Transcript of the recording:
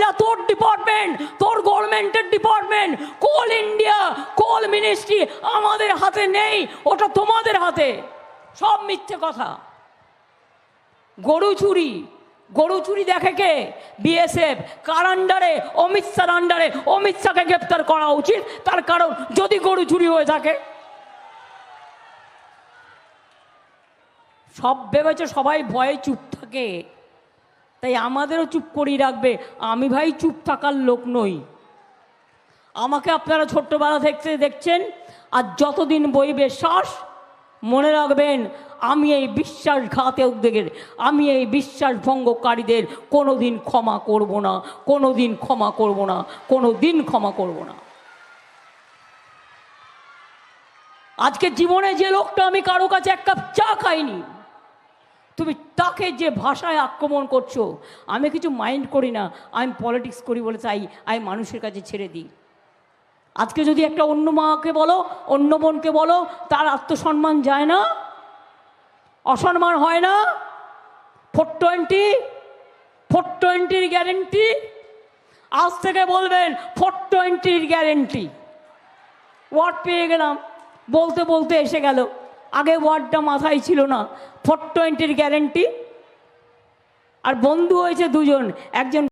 কয়লা তোর ডিপার্টমেন্ট তোর গভর্নমেন্টের department coal India coal ministry আমাদের হাতে নেই, ওটা তোমাদের হাতে। সব মিথ্যে কথা। গরু চুরি গরু চুরি দেখে কে? বিএসএফ কার আন্ডারে অমিত শাহর আন্ডারে অমিত শাহকে গ্রেপ্তার করা উচিত, তার কারণ যদি গরু চুরি হয়ে থাকে। সব ভেবেছে সবাই ভয়ে চুপ থাকে। তাই আমাদেরও চুপ করিয়ে রাখবে। আমি ভাই চুপ থাকার লোক নই। আমাকে আপনারা ছোট্টবেলা দেখতে দেখছেন, আর যতদিন বইবে শ্বাস মনে রাখবেন, আমি এই বিশ্বাসঘাতকদের আমি এই বিশ্বাস ভঙ্গকারীদের কোনো দিন ক্ষমা করব না কোনো দিন ক্ষমা করব না কোনো দিন ক্ষমা করব না। আজকে জীবনে যে লোকটা আমি কারও কাছে এক কাপ চা খাইনি তুমি তাকে যে ভাষায় আক্রমণ করছ, আমি কিছু মাইন্ড করি না আমি পলিটিক্স করি বলে চাই আমি মানুষের কাছে ছেড়ে দিই। আজকে যদি একটা অন্য মাকে বলো, অন্য বোনকে বলো, তার আত্মসম্মান যায় না, অসম্মান হয় না ফোর টোয়েন্টি ফোর টোয়েন্টির গ্যারেন্টি আজ থেকে বলবেন ফোর টোয়েন্টির গ্যারেন্টি ওয়ার্ড পেয়ে গেলাম, বলতে বলতে এসে গেল। আগে ওয়ার্ডটা মাথায় ছিল না। ফোর টোয়েন্টির গ্যারেন্টি আর বন্ধু হয়েছে দুজন। একজন